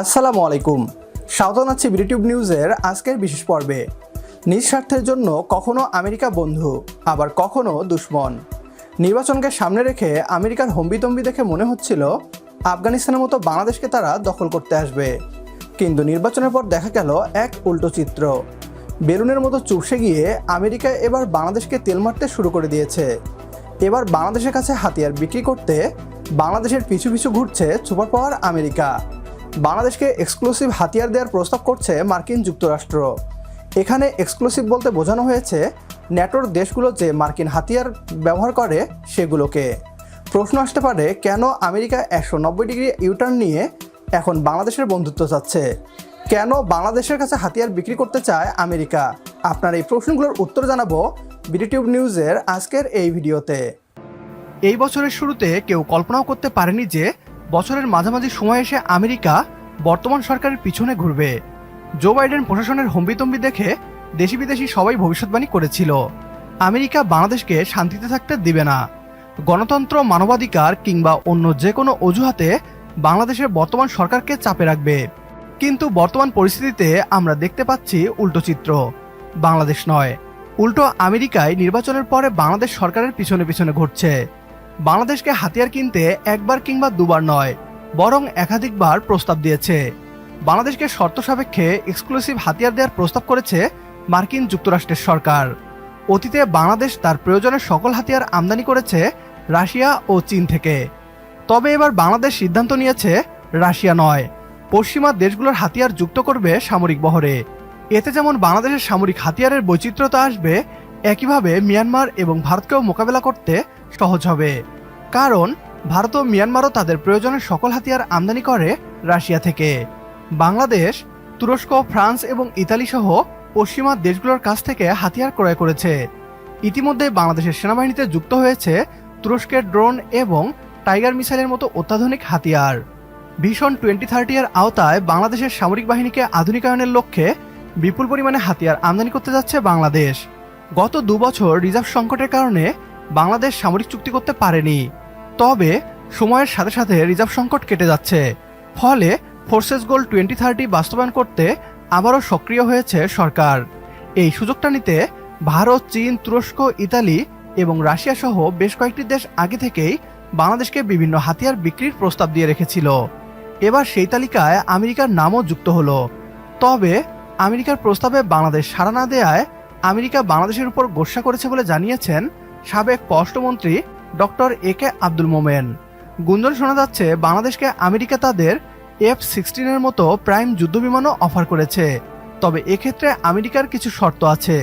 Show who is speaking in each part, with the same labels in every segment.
Speaker 1: আসসালামু আলাইকুম। স্বাগত জানাচ্ছি বিডিটিউব নিউজের আজকের বিশেষ পর্বে। নিঃস্বার্থের জন্য কখনো আমেরিকা বন্ধু, আবার কখনো দুশ্মন। নির্বাচনকে সামনে রেখে আমেরিকার হম্বিতম্বি দেখে মনে হচ্ছিল, আফগানিস্তানের মতো বাংলাদেশকে তারা দখল করতে আসবে। কিন্তু নির্বাচনের পর দেখা গেল এক উল্টো চিত্র। বেলুনের মতো চুপসে গিয়ে আমেরিকা এবার বাংলাদেশকে তেল মারতে শুরু করে দিয়েছে। এবার বাংলাদেশের কাছে হাতিয়ার বিক্রি করতে বাংলাদেশের পিছু পিছু ঘুরছে সুপার পাওয়ার আমেরিকা। বাংলাদেশকে এক্সক্লুসিভ হাতিয়ার দেওয়ার প্রস্তাব করছে মার্কিন যুক্তরাষ্ট্র। এখানে এক্সক্লুসিভ বলতে বোঝানো হয়েছে, ন্যাটোর দেশগুলো যে মার্কিন হাতিয়ার ব্যবহার করে সেগুলোকে। প্রশ্ন আসতে পারে, কেন আমেরিকা একশো নব্বই ডিগ্রি ইউটার্ন নিয়ে এখন বাংলাদেশের বন্ধুত্ব চাচ্ছে? কেন বাংলাদেশের কাছে হাতিয়ার বিক্রি করতে চায় আমেরিকা? আপনার এই প্রশ্নগুলোর উত্তর জানাব বিডিটিউব নিউজের আজকের এই ভিডিওতে। এই বছরের শুরুতে কেউ কল্পনাও করতে পারেনি যে বছরের মাঝামাঝি সময় এসে আমেরিকা বর্তমান সরকারের পিছনে ঘুরবে। জো বাইডেন প্রশাসনের হম্বিতম্বি দেখে দেশি বিদেশি সবাই ভবিষ্যৎবাণী করেছিল। আমেরিকা বাংলাদেশকে শান্তিতে থাকতে দিবে না। গণতন্ত্র, মানবাধিকার কিংবা অন্য যে কোনো অজুহাতে বাংলাদেশের বর্তমান সরকারকে চাপে রাখবে। কিন্তু বর্তমান পরিস্থিতিতে আমরা দেখতে পাচ্ছি উল্টো চিত্র। বাংলাদেশ নয়। উল্টো আমেরিকায় নির্বাচনের পরে বাংলাদেশ সরকারের পিছনে পিছনে ঘুরছে। বাংলাদেশকে হাতিয়ার কিনতে একবার কিংবা দুবার নয়, বরং একাধিকবার প্রস্তাব দিয়েছে। বাংলাদেশকে শর্ত সাপেক্ষে এক্সক্লুসিভ হাতিয়ার দেওয়ার প্রস্তাব করেছে মার্কিন যুক্তরাষ্ট্রের সরকার। অতীতে বাংলাদেশ তার প্রয়োজনের সকল হাতিয়ার আমদানি করেছে রাশিয়া ও চীন থেকে। তবে এবার বাংলাদেশ সিদ্ধান্ত নিয়েছে রাশিয়া নয়, পশ্চিমা দেশগুলোর হাতিয়ার যুক্ত করবে সামরিক বহরে। এতে যেমন বাংলাদেশের সামরিক হাতিয়ারের বৈচিত্র্যতা আসবে একইভাবে মিয়ানমার এবং ভারতকেও মোকাবেলা করতে সহজ হবে। কারণ, ভারত ও মিয়ানমারও তাদের প্রয়োজনের সকল হাতিয়ার আমদানি করে রাশিয়া থেকে। বাংলাদেশ, তুরস্ক, ফ্রান্স এবং ইতালি সহ পশ্চিমা দেশগুলোর কাছ থেকে হাতিয়ার ক্রয় করেছে। ইতিমধ্যে বাংলাদেশের সেনাবাহিনীতে যুক্ত হয়েছে তুরস্কের ড্রোন এবং টাইগার মিসাইলের মতো অত্যাধুনিক হাতিয়ার। ভীষণ টোয়েন্টি থার্টি এর আওতায় বাংলাদেশের সামরিক বাহিনীকে আধুনিকায়নের লক্ষ্যে বিপুল পরিমাণে হাতিয়ার আমদানি করতে যাচ্ছে বাংলাদেশ। গত দু বছর রিজার্ভ সংকটের কারণে বাংলাদেশ সামরিক চুক্তি করতে পারেনি। তবে সময়ের সাথে সাথে রিজার্ভ সংকট কেটে যাচ্ছে। ফলে ফোর্সেস গোল টোয়েন্টি থার্টি বাস্তবায়ন করতে আবারও সক্রিয় হয়েছে সরকার। এই সুযোগটা নিতে ভারত, চীন, তুরস্ক, ইতালি এবং রাশিয়া সহ বেশ কয়েকটি দেশ আগে থেকেই বাংলাদেশকে বিভিন্ন হাতিয়ার বিক্রির প্রস্তাব দিয়ে রেখেছিল। এবার সেই তালিকায় আমেরিকার নামও যুক্ত হলো। তবে আমেরিকার প্রস্তাবে বাংলাদেশ সাড়া না দেয়ায় আমেরিকা বাংলাদেশের উপর গোসা করেছে বলে জানিয়েছেন সাবেক পররাষ্ট্রমন্ত্রী ডক্টর এ কে আব্দুল মোমেন। গুঞ্জন শোনা যাচ্ছে, বাংলাদেশকে আমেরিকা তাদের এফ সিক্সটিনের মতো প্রাইম যুদ্ধবিমানও অফার করেছে। তবে এক্ষেত্রে আমেরিকার কিছু শর্ত আছে।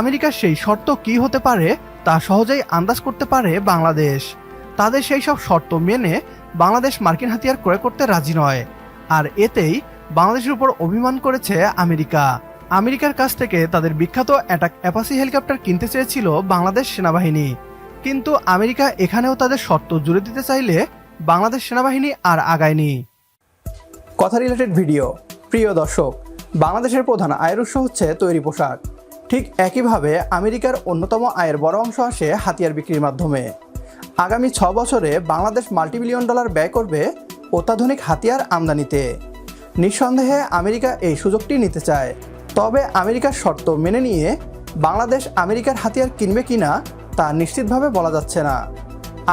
Speaker 1: আমেরিকার সেই শর্ত কি হতে পারে তা সহজেই আন্দাজ করতে পারে বাংলাদেশ। তাদের সেই সব শর্ত মেনে বাংলাদেশ মার্কিন হাতিয়ার ক্রয় করতে রাজি নয়। আর এতেই বাংলাদেশের উপর অভিমান করেছে আমেরিকা। আমেরিকার কাছ থেকে তাদের বিখ্যাত অ্যাটাক অ্যাপাসি হেলিকপ্টার কিনতে চেয়েছিল বাংলাদেশ সেনাবাহিনী। কিন্তু আমেরিকা এখানেও তাদের শর্ত জুড়ে দিতে চাইলে বাংলাদেশ সেনাবাহিনী আর আগায়নি। কথা রিলেটেড ভিডিও প্রিয় দর্শক, বাংলাদেশের প্রধান আয়ের উৎস হচ্ছে তৈরি পোশাক। ঠিক একইভাবে আমেরিকার অন্যতম আয়ের বড় অংশ আসে হাতিয়ার বিক্রির মাধ্যমে। আগামী ছ বছরে বাংলাদেশ মাল্টিবিলিয়ন ডলার ব্যয় করবে অত্যাধুনিক হাতিয়ার আমদানিতে। নিঃসন্দেহে আমেরিকা এই সুযোগটি নিতে চায়। তবে আমেরিকার শর্ত মেনে নিয়ে বাংলাদেশ আমেরিকার হাতিয়ার কিনবে কিনা তা নিশ্চিতভাবে বলা যাচ্ছে না।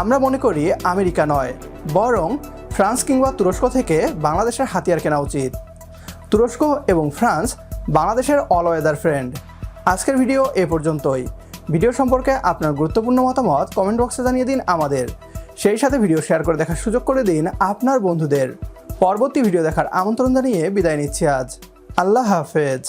Speaker 1: আমরা মনে করি আমেরিকা নয়, বরং ফ্রান্স কিংবা তুরস্ক থেকে বাংলাদেশের হাতিয়ার কেনা উচিত। তুরস্ক এবং ফ্রান্স বাংলাদেশের অল ওয়েদার ফ্রেন্ড আজকের ভিডিও এ পর্যন্তই। ভিডিও সম্পর্কে আপনার গুরুত্বপূর্ণ মতামত কমেন্ট বক্সে জানিয়ে দিন আমাদের। সেই সাথে ভিডিও শেয়ার করে দেখার সুযোগ করে দিন আপনার বন্ধুদের। পরবর্তী ভিডিও দেখার আমন্ত্রণ জানিয়ে বিদায় নিচ্ছি আজ। আল্লাহ হাফেজ।